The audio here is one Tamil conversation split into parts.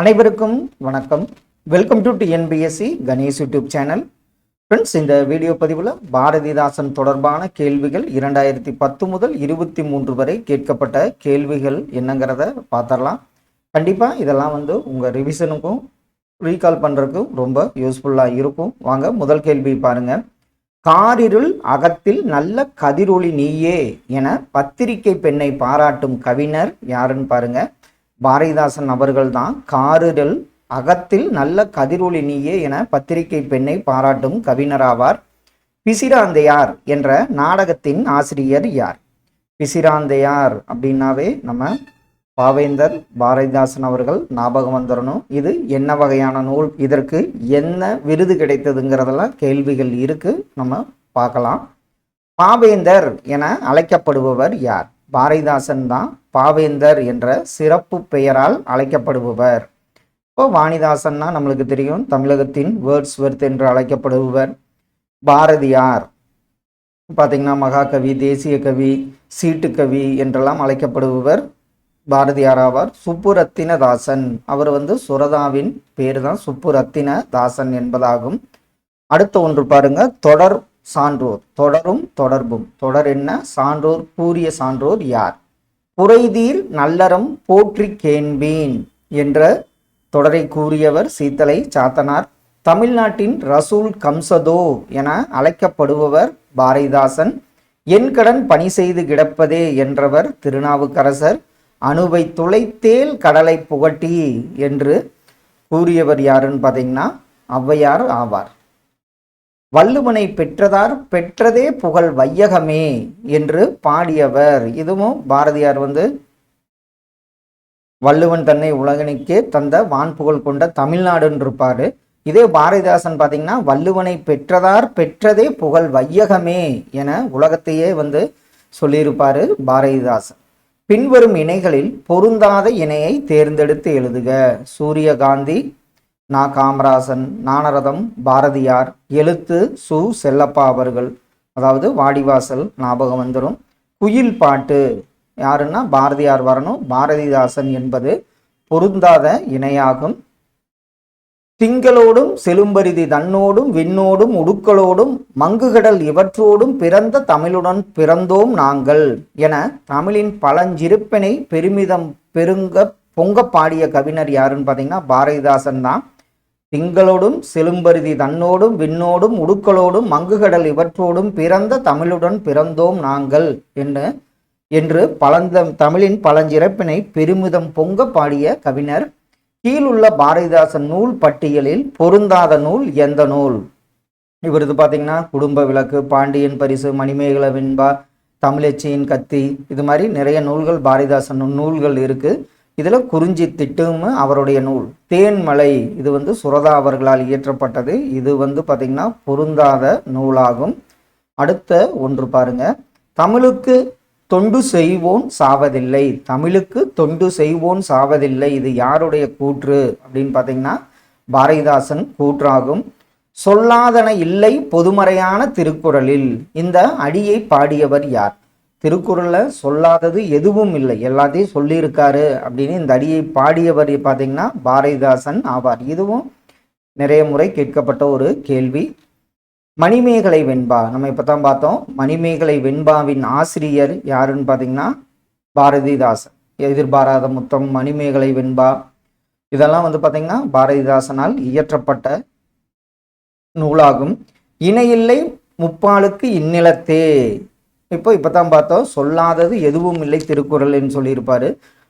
அனைவருக்கும் வணக்கம். Welcome to TNPSC Ganesh YouTube channel friends இந்த வீடியோ பதிவில் பாரதிதாசன் தொடர்பான கேள்விகள் இரண்டாயிரத்தி பத்து முதல் இருபத்தி மூன்று வரை கேட்கப்பட்ட கேள்விகள் என்னங்கிறத பார்த்துடலாம் கண்டிப்பாக இதெல்லாம் வந்து உங்கள் ரிவிஷனுக்கும் ரீகால் பண்ணுறதுக்கும் ரொம்ப யூஸ்ஃபுல்லாக இருக்கும். வாங்க முதல் கேள்வி பாருங்கள் காரிருள் அகத்தில் நல்ல கதிரொளி நீயே என பத்திரிகை பெண்ணை பாராட்டும் கவிஞர் யாருன்னு பாருங்கள் பாரதிதாசன் அவர்கள்தான் காரிருள் அகத்தில் நல்ல கதிரொளி நீயே என பத்திரிகை பெண்ணை பாராட்டும் கவிஞராவார். பிசிராந்தையார் என்ற நாடகத்தின் ஆசிரியர் யார்? பிசிராந்தையார் அப்படின்னாவே நம்ம பாவேந்தர் பாரதிதாசன் அவர்கள் ஞாபகம் வந்துடணும் இது என்ன வகையான நூல்? இதற்கு என்ன விருது கிடைத்ததுங்கிறதெல்லாம் கேள்விகள் இருக்கு. நம்ம பார்க்கலாம். பாவேந்தர் என அழைக்கப்படுபவர் யார்? பாரதிதாசன் தான் பாவேந்தர் என்ற சிறப்பு பெயரால் அழைக்கப்படுபவர். இப்போ வாணிதாசன்னா நம்மளுக்கு தெரியும் தமிழகத்தின் வேர்ட்ஸ் வெர்த் என்று அழைக்கப்படுபவர். பாரதியார். பார்த்தீங்கன்னா மகாகவி தேசிய கவி சீட்டு கவி என்றெல்லாம் அழைக்கப்படுபவர். பாரதியார் ஆவார். சுப்புரத்தினதாசன். அவர் வந்து சுரதாவின் பேர் தான் சுப்புரத்தினதாசன் என்பதாகும். அடுத்த ஒன்று பாருங்க தொடர் சான்றோர் தொடரும் தொடர்பும். தொடர் என்ன? சான்றோர் கூறிய சான்றோர் யார்? புரைதீர் நல்லறம் போற்றி கேண்பேன் என்ற தொடரை கூறியவர் சீத்தலை சாத்தனார். தமிழ்நாட்டின் ரசூல் கம்சதோ என அழைக்கப்படுபவர் பாரதிதாசன். என் கடன் பணி செய்து கிடப்பதே என்றவர் திருநாவுக்கரசர். அணுவை துளைத்தேல் கடலை புகட்டி என்று கூறியவர் யாருன்னு பார்த்தீங்கன்னா ஔவையார் ஆவார். வள்ளுவனை பெற்றதார் பெற்றதே புகழ் வையகமே என்று பாடியவர். இதுவும் பாரதியார் வந்து வள்ளுவன் தன்னை உலகனுக்கே தந்த வான்புகழ் கொண்ட தமிழ்நாடுன்னு இருப்பாரு இதே பாரதிதாசன் பார்த்தீங்கன்னா வள்ளுவனை பெற்றதார் பெற்றதே புகழ் வையகமே என உலகத்தையே வந்து சொல்லியிருப்பாரு பாரதிதாசன். பின்வரும் இணைகளில் பொருந்தாத இணையை தேர்ந்தெடுத்து எழுதுக. சூரியகாந்தி நா காமராசன் நானரதம் பாரதியார் எழுத்து சு செல்லப்பா அவர்கள். அதாவது வாடிவாசல் ஞாபகம் வந்துடும் குயில் பாட்டு. யாருன்னா பாரதியார் வரணும். பாரதிதாசன் என்பது பொருந்தாத இணையாகும். திங்களோடும் செலும்பரிதி தன்னோடும் விண்ணோடும் உடுக்களோடும் மங்குகடல் இவற்றோடும் பிறந்த தமிழுடன் பிறந்தோம் நாங்கள் என தமிழின் பழஞ்சிருப்பினை பெருமிதம் பெருங்க பொங்க பாடிய கவிஞர் யாருன்னு பார்த்தீங்கன்னா பாரதிதாசன் தான். திங்களோடும் செலும்பருதி தன்னோடும் விண்ணோடும் உடுக்களோடும் மங்குகடல் இவற்றோடும் பிறந்த தமிழுடன் பிறந்தோம் நாங்கள் என்ன என்று பழந்த தமிழின் பழஞ்சிறப்பினை பெருமிதம் பொங்க பாடிய கவிஞர் கீழுள்ள பாரதிதாசன் நூல் பட்டியலில் பொருந்தாத நூல் எந்த நூல்? இவரது பார்த்தீங்கன்னா குடும்ப விளக்கு பாண்டியன் பரிசு மணிமேகல வெண்பா தமிழச்சியின் கத்தி இது மாதிரி நிறைய நூல்கள் பாரதிதாசன் நூல்கள் இருக்குது இதில் குறிஞ்சி திட்டும் அவருடைய நூல். தேன்மலை இது வந்து சுரதா அவர்களால் இயற்றப்பட்டது. இது வந்து பார்த்திங்கன்னா பொருந்தாத நூலாகும். அடுத்த ஒன்று பாருங்க. தமிழுக்கு தொண்டு செய்வோன் சாவதில்லை. தமிழுக்கு தொண்டு செய்வோன் சாவதில்லை. இது யாருடைய கூற்று? அப்படின்னு பார்த்தீங்கன்னா பாரதிதாசன் கூற்றாகும். சொல்லாதன இல்லை பொதுமறையான திருக்குறளில். இந்த அடியை பாடியவர் யார்? திருக்குறளில் சொல்லாதது எதுவும் இல்லை. எல்லாத்தையும் சொல்லியிருக்காரு அப்படின்னு இந்த அடியை பாடியவர் பார்த்தீங்கன்னா பாரதிதாசன் ஆவார். இதுவும் நிறைய முறை கேட்கப்பட்ட ஒரு கேள்வி. மணிமேகலை வெண்பா. நம்ம இப்போ தான் பார்த்தோம். மணிமேகலை வெண்பாவின் ஆசிரியர் யாருன்னு பார்த்தீங்கன்னா பாரதிதாசன். எதிர்பாராத முத்தம் மணிமேகலை வெண்பா. இதெல்லாம் வந்து பார்த்தீங்கன்னா பாரதிதாசனால் இயற்றப்பட்ட நூலாகும். இணையில்லை முப்பாலுக்கு இந்நிலத்தே. இப்போ இப்போ தான் பார்த்தோம். சொல்லாதது எதுவும் இல்லை திருக்குறள்னு சொல்லியிருப்பாரு.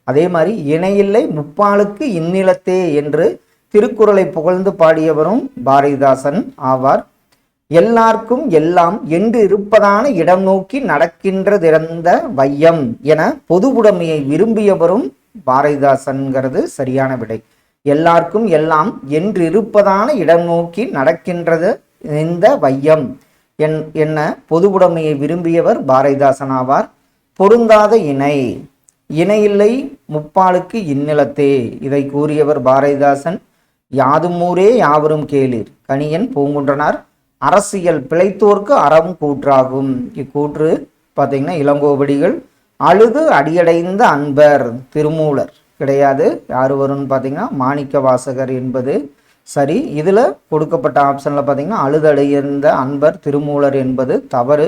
அதே மாதிரி இணையில்லை முப்பாலுக்கு இந்நிலத்தே என்று திருக்குறளை புகழ்ந்து பாடியவரும் பாரதிதாசன் ஆவார். எல்லாருக்கும் எல்லாம் என்று இருப்பதான இடம் நோக்கி நடக்கின்றதிறந்த வையம் என பொதுவுடைமையை விரும்பியவரும் பாரதிதாசன்கிறது சரியான விடை. எல்லாருக்கும் எல்லாம் என்றிருப்பதான இடம் நோக்கி நடக்கின்றது இந்த வையம். என் என்ன பொதுவுடைமையை விரும்பியவர் பாரதிதாசன் ஆவார். பொருந்தாத இணை. இணையில்லை முப்பாலுக்கு இந்நிலத்தே. இதை கூறியவர் பாரதிதாசன் யாதுமூரே யாவரும் கேளீர். கணியன் பூங்குன்றனார். அரசியல் பிழைத்தோர்க்கு அறம் கூற்றாகும். இக்கூற்று பார்த்தீங்கன்னா இளங்கோவடிகள் அழுது அடியடைந்த அன்பர் திருமூலர். கிடையாது. யார் வரும்னு பார்த்தீங்கன்னா மாணிக்க வாசகர் என்பது சரி இதில் கொடுக்கப்பட்ட ஆப்ஷனில் பார்த்தீங்கன்னா அழுதடைந்த அன்பர் திருமூலர் என்பது தவறு.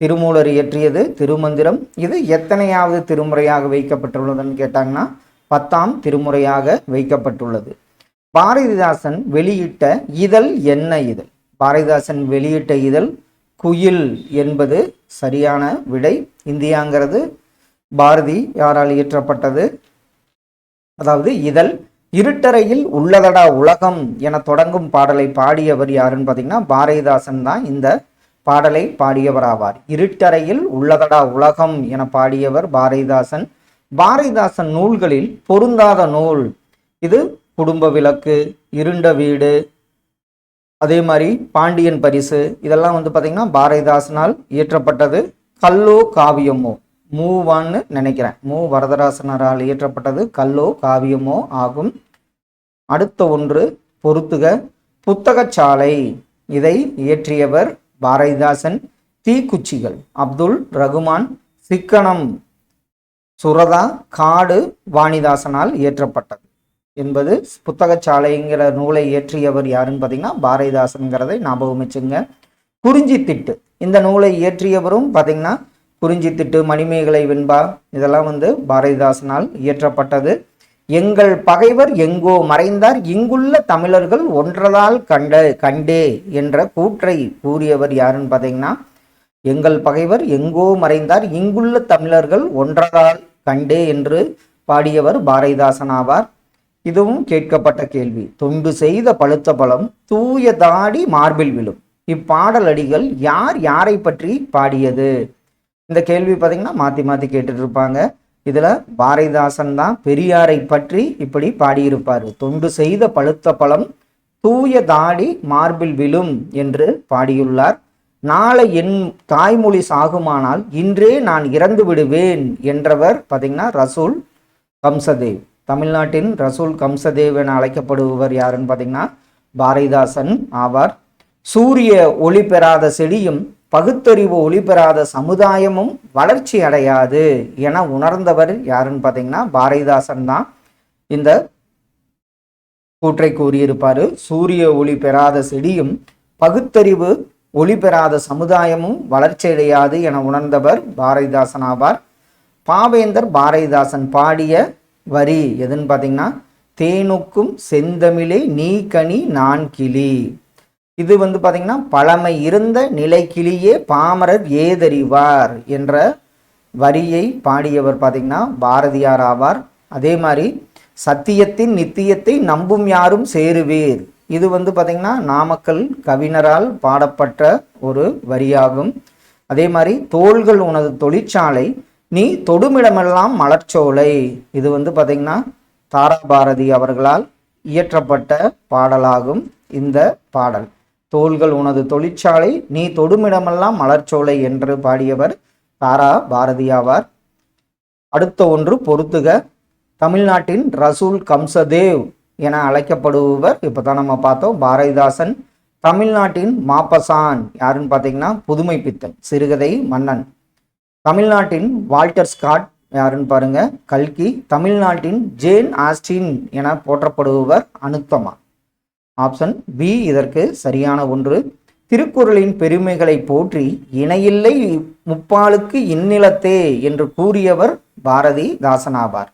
திருமூலர் இயற்றியது திருமந்திரம். இது எத்தனையாவது திருமுறையாக வைக்கப்பட்டுள்ளதுன்னு கேட்டாங்கன்னா பத்தாம் திருமுறையாக வைக்கப்பட்டுள்ளது. பாரதிதாசன் வெளியிட்ட இதழ் என்ன இதழ்? பாரதிதாசன் வெளியிட்ட இதழ் குயில் என்பது சரியான விடை. இந்தியாங்கிறது பாரதி யாரால் இயற்றப்பட்டது? அதாவது இதழ் இருட்டறையில் உள்ளதடா உலகம் என தொடங்கும் பாடலை பாடியவர் யாருன்னு பார்த்தீங்கன்னா பாரதிதாசன் தான் இந்த பாடலை பாடியவர் ஆவார் இருட்டறையில் உள்ளதடா உலகம் என பாடியவர் பாரதிதாசன். பாரதிதாசன் நூல்களில் பொருந்தாத நூல் இது குடும்ப விளக்கு இருண்ட வீடு அதே மாதிரி பாண்டியன் பரிசு இதெல்லாம் வந்து பார்த்தீங்கன்னா பாரதிதாசனால் இயற்றப்பட்டது கல்லோ காவியமோ. மூவான்னு நினைக்கிறேன். மூ வரதராசனரால் இயற்றப்பட்டது கல்லோ காவியமோ ஆகும். அடுத்த ஒன்று பொருத்துக. புத்தகச்சாலை. இதை இயற்றியவர் பாரதிதாசன். தீக்குச்சிகள். அப்துல் ரகுமான். சிக்கனம். சுரதா. காடு வாணிதாசனால் இயற்றப்பட்டது. என்பது புத்தகச்சாலைங்கிற நூலை இயற்றியவர் யாருன்னு பார்த்தீங்கன்னா பாரதிதாசன்கிறதை ஞாபகம் வச்சுங்க. குறிஞ்சி திட்டு இந்த நூலை இயற்றியவரும் பார்த்தீங்கன்னா குறிஞ்சி திட்டு மணிமேகலை வெண்பா இதெல்லாம் வந்து பாரதிதாசனால் இயற்றப்பட்டது. எங்கள் பகைவர் எங்கோ மறைந்தார் இங்குள்ள தமிழர்கள் ஒன்றதால் கண்ட கண்டே என்ற கூற்றை கூறியவர் யாருன்னு பார்த்தீங்கன்னா எங்கள் பகைவர் எங்கோ மறைந்தார் இங்குள்ள தமிழர்கள் ஒன்றதால் கண்டே என்று பாடியவர் பாரதிதாசன் ஆவார். இதுவும் கேட்கப்பட்ட கேள்வி. தொண்டு செய்த பழுத்த பழம் தூய தாடி மார்பில் விழும். இப்பாடல் அடிகள் யார் யாரை பற்றி பாடியது? இந்த கேள்வி பார்த்தீங்கன்னா மாற்றி மாற்றி கேட்டுட்ருப்பாங்க. இதில் பாரதிதாசன் தான் பெரியாரை பற்றி இப்படி பாடியிருப்பார். தொண்டு செய்த பழுத்த பழம் தூய தாடி மார்பில் விழும் என்று பாடியுள்ளார். நாளை என் தாய்மொழி சாகுமானால் இன்றே நான் இறந்து விடுவேன் என்றவர் பார்த்தீங்கன்னா ரசூல் கம்சதேவ். தமிழ்நாட்டின் ரசூல் கம்சதேவ் என அழைக்கப்படுபவர் யாருன்னு பார்த்தீங்கன்னா பாரதிதாசன் ஆவார். சூரிய ஒளி பெறாத செடியும் பகுத்தறிவு ஒளிபெறாத சமுதாயமும் வளர்ச்சி அடையாது என உணர்ந்தவர் யாருன்னு பார்த்தீங்கன்னா பாரதிதாசன் தான். இந்த கூற்றை கூறியிருப்பார். சூரிய ஒளி பெறாத செடியும் பகுத்தறிவு ஒளி பெறாத சமுதாயமும் வளர்ச்சியடையாது என உணர்ந்தவர் பாரதிதாசன் ஆவார். பாவேந்தர் பாரதிதாசன் பாடிய வரி எதுன்னு பார்த்தீங்கன்னா தேனுக்கும் செந்தமிழே நீ கனி நான் கிளி. இது வந்து பார்த்திங்கன்னா பழமை இருந்த நிலைக்கிலேயே பாமரர் ஏதறிவார் என்ற வரியை பாடியவர் பார்த்திங்கன்னா பாரதியார் ஆவார். அதே மாதிரி சத்தியத்தின் நித்தியத்தை நம்பும் யாரும் சேருவீர். இது வந்து பார்த்திங்கன்னா நாமக்கல் கவிஞரால் பாடப்பட்ட ஒரு வரியாகும். அதே மாதிரி தோள்கள் உனது தொழிற்சாலை நீ தொடுமிடமெல்லாம் மலர்ச்சோலை. இது வந்து பார்த்திங்கன்னா தாரா பாரதி அவர்களால் இயற்றப்பட்ட பாடலாகும் இந்த பாடல். தோள்கள் உனது தொழிற்சாலை நீ தொடுமிடமெல்லாம் மலர்ச்சோலை என்று பாடியவர் தாரா பாரதியாவார். அடுத்த ஒன்று பொறுத்துக தமிழ்நாட்டின் ரசூல் கம்சதேவ் என அழைக்கப்படுபவர். இப்போ தான் நம்ம பார்த்தோம் பாரதிதாசன். தமிழ்நாட்டின் மாப்பசான் யாருன்னு பார்த்தீங்கன்னா புதுமை பித்தன் சிறுகதை மன்னன். தமிழ்நாட்டின் வால்டர் ஸ்காட் யாருன்னு பாருங்க கல்கி. தமிழ்நாட்டின் ஜேன் ஆஸ்டின் என போற்றப்படுபவர் அனுத்தமா ஆப்ஷன் பி இதற்கு சரியான ஒன்று. திருக்குறளின் பெருமைகளை போற்றி இணையில்லை முப்பாலுக்கு இந்நிலத்தே என்று கூறியவர் பாரதி தாசனாவார்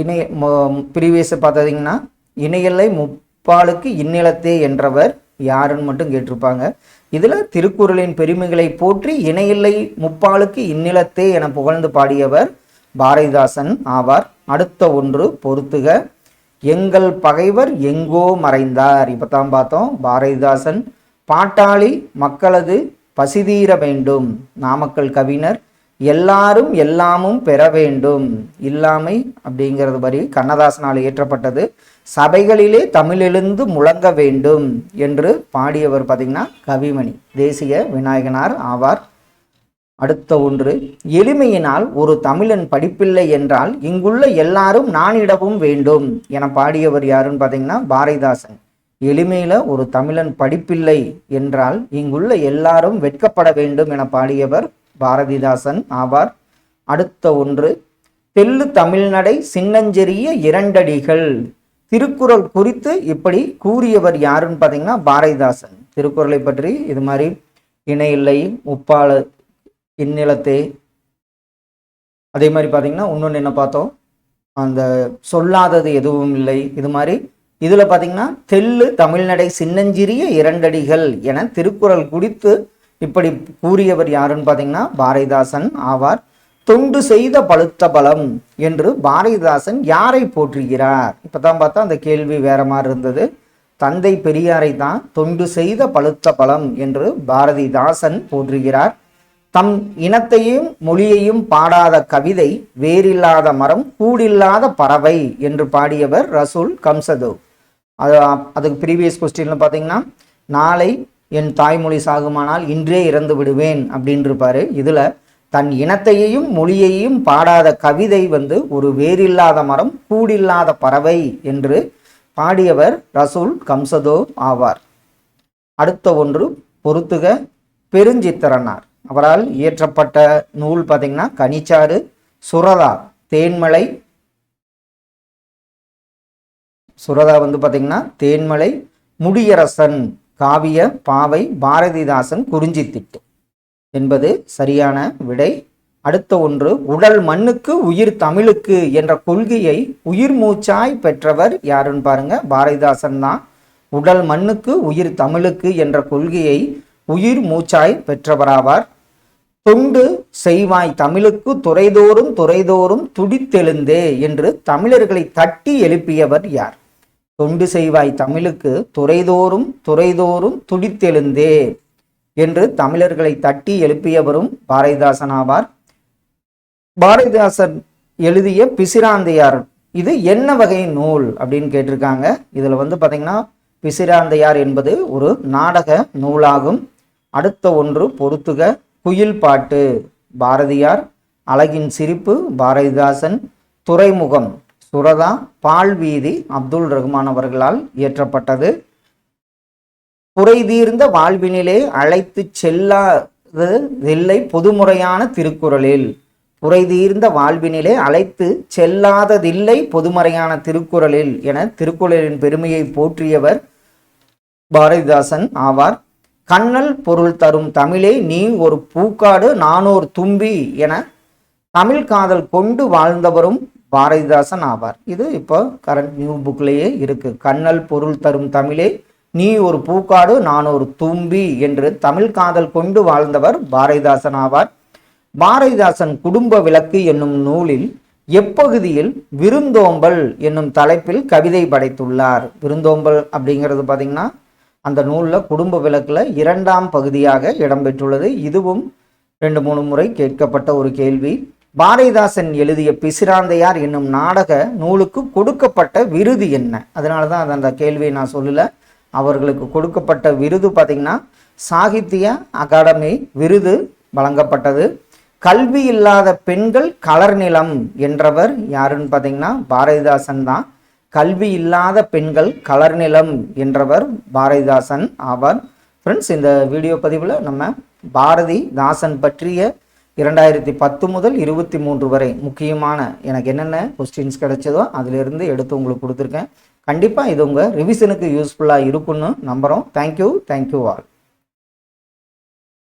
இணைய ப்ரீவியஸ் பார்த்ததிங்கன்னா இணையில்லை முப்பாலுக்கு இந்நிலத்தே என்றவர் யாருன்னு மட்டும் கேட்டிருப்பாங்க. இதில் திருக்குறளின் பெருமைகளை போற்றி இணையில்லை முப்பாலுக்கு இந்நிலத்தே என புகழ்ந்து பாடியவர் பாரதிதாசன் ஆவார். அடுத்த ஒன்று பொறுத்துக. எங்கள் பகைவர் எங்கோ மறைந்தார். இப்போ தான் பார்த்தோம். பாரதிதாசன் பாட்டாளி மக்களது பசிதீர வேண்டும். நாமக்கல் கவிஞர் எல்லாரும் எல்லாமும் பெற வேண்டும். இல்லாமை அப்படிங்கிறது வரி கண்ணதாசனால் இயற்றப்பட்டது. சபைகளிலே தமிழெழுந்து முழங்க வேண்டும் என்று பாடியவர் பார்த்திங்கன்னா கவிமணி தேசிய விநாயகனார் ஆவார். அடுத்த ஒன்று எளிமையினால் ஒரு தமிழன் படிப்பில்லை என்றால் இங்குள்ள எல்லாரும் நானிடவும் வேண்டும் என பாடியவர் யாருன்னு பார்த்தீங்கன்னா பாரதிதாசன். எளிமையில ஒரு தமிழன் படிப்பில்லை என்றால் இங்குள்ள எல்லாரும் வெட்கப்பட வேண்டும் என பாடியவர் பாரதிதாசன் ஆவார். அடுத்த ஒன்று தெல்லு தமிழ்நடை சின்னஞ்செறிய இரண்டடிகள். திருக்குறள் குறித்து இப்படி கூறியவர் யாருன்னு பார்த்தீங்கன்னா பாரதிதாசன். திருக்குறளை பற்றி இது மாதிரி இணையில்லை இல்லை இந்நிலத்தே. அதே மாதிரி பார்த்தீங்கன்னா இன்னொன்று என்ன பார்த்தோம்? அந்த சொல்லாதது எதுவும் இல்லை. இது மாதிரி இதில் பார்த்தீங்கன்னா தெல்லு தமிழ்நடை சின்னஞ்சிறிய இரண்டடிகள் என திருக்குறள் குறித்து இப்படி கூறியவர் யாருன்னு பார்த்தீங்கன்னா பாரதிதாசன் ஆவார். தொண்டு செய்த பழுத்த பலம் என்று பாரதிதாசன் யாரை போற்றுகிறார்? இப்போ தான் பார்த்தா அந்த கேள்வி வேற மாதிரி இருந்தது. தந்தை பெரியாரை தான் தொண்டு செய்த பழுத்த பலம் என்று பாரதிதாசன் போற்றுகிறார். தம் இனத்தையும் மொழியையும் பாடாத கவிதை வேறில்லாத மரம் கூடில்லாத பறவை என்று பாடியவர் ரசூல் கம்சது. அது அதுக்கு ப்ரீவியஸ் கொஸ்டின்ல பார்த்தீங்கன்னா நாளை என் தாய்மொழி சாகுமானால் இன்றே இறந்து விடுவேன் அப்படின்னு இதில் இதுல தன் இனத்தையும் மொழியையும் பாடாத கவிதை வந்து ஒரு வேறில்லாத மரம் கூடில்லாத பறவை என்று பாடியவர் ரசூல் கம்சதோ ஆவார். அடுத்த ஒன்று பொறுத்துக பெருஞ்சித்திரனார். அவரால் இயற்றப்பட்ட நூல் பார்த்தீங்கன்னா கனிச்சாறு சுரதா தேன்மலை. சுரதா வந்து பார்த்தீங்கன்னா தேன்மலை முடியரசன் காவிய பாவை பாரதிதாசன் குறிஞ்சித்திட்டு என்பது சரியான விடை. அடுத்த ஒன்று உடல் மண்ணுக்கு உயிர் தமிழுக்கு என்ற கொள்கையை உயிர் மூச்சாய் பெற்றவர் யாருன்னு பாருங்க பாரதிதாசன் தான். உடல் மண்ணுக்கு உயிர் தமிழுக்கு என்ற கொள்கையை உயிர் மூச்சாய் பெற்றவராவார். தொண்டு செய்வாய் தமிழுக்கு துறைதோறும் துறைதோறும் துடித்தெழுந்தே என்று தமிழர்களை தட்டி எழுப்பியவர் யார்? தொண்டு செய்வாய் தமிழுக்கு துறைதோறும் துறைதோறும் துடித்தெழுந்தே என்று தமிழர்களை தட்டி எழுப்பியவரும் பாரதிதாசன் ஆவார். பாரதிதாசன் எழுதிய பிசிராந்தையார் இது என்ன வகை நூல் அப்படின்னு கேட்டிருக்காங்க. இதில் வந்து பார்த்தீங்கன்னா பிசிராந்தையார் என்பது ஒரு நாடக நூலாகும். அடுத்த ஒன்று பொறுத்துக. குயில் பாட்டு. பாரதியார் அழகின் சிரிப்பு பாரதிதாசன் துறைமுகம் சுரதா பால் வீதி அப்துல் ரஹ்மான் அவர்களால் இயற்றப்பட்டது. குறைதீர்ந்த வாழ்வினிலே அழைத்து செல்லாததில்லை பொதுமுறையான திருக்குறளில். குறைதீர்ந்த வாழ்வினிலே அழைத்து செல்லாததில்லை பொதுமறையான திருக்குறளில் என திருக்குறளின் பெருமையை போற்றியவர் பாரதிதாசன் ஆவார். கண்ணல் பொருள் தரும் தமிழே நீ ஒரு பூக்காடு நானோர் தும்பி என தமிழ் காதல் கொண்டு வாழ்ந்தவரும் பாரதிதாசன் ஆவார். இது இப்போ கரண்ட் நியூ புக்லேயே இருக்கு. கண்ணல் பொருள் தரும் தமிழே நீ ஒரு பூக்காடு நான் ஒரு தும்பி என்று தமிழ் காதல் கொண்டு வாழ்ந்தவர் பாரதிதாசன் ஆவார். பாரதிதாசன் குடும்ப விளக்கு என்னும் நூலில் எப்பகுதியில் விருந்தோம்பல் என்னும் தலைப்பில் கவிதை படைத்துள்ளார். விருந்தோம்பல் அப்படிங்கிறது பார்த்தீங்கன்னா அந்த நூலில் குடும்ப விளக்கில் இரண்டாம் பகுதியாக இடம்பெற்றுள்ளது இதுவும் ரெண்டு மூணு முறை கேட்கப்பட்ட ஒரு கேள்வி. பாரதிதாசன் எழுதிய பிசிராந்தையார் என்னும் நாடக நூலுக்கு கொடுக்கப்பட்ட விருது என்ன? அதனால தான் அது அந்த கேள்வியை நான் சொல்லலை. அவர்களுக்கு கொடுக்கப்பட்ட விருது பார்த்தீங்கன்னா சாகித்ய அகாடமி விருது வழங்கப்பட்டது. கல்வி இல்லாத பெண்கள் கலர் நிலம் என்றவர் யாருன்னு பார்த்தீங்கன்னா பாரதிதாசன் தான். கல்வி இல்லாத பெண்கள் கலர் நிலம் என்றவர் பாரதிதாசன் ஆவார். ஃப்ரெண்ட்ஸ் இந்த வீடியோ பதிவில் நம்ம பாரதிதாசன் பற்றிய இரண்டாயிரத்தி பத்து முதல் இருபத்தி மூன்று வரை முக்கியமான எனக்கு என்னென்ன கொஸ்டின்ஸ் கிடைச்சதோ அதிலிருந்து எடுத்து உங்களுக்கு கொடுத்துருக்கேன். கண்டிப்பாக இது உங்கள் ரிவிஷனுக்கு யூஸ்ஃபுல்லாக இருக்குன்னு நம்புகிறோம் தேங்க்யூ தேங்க்யூ ஆல்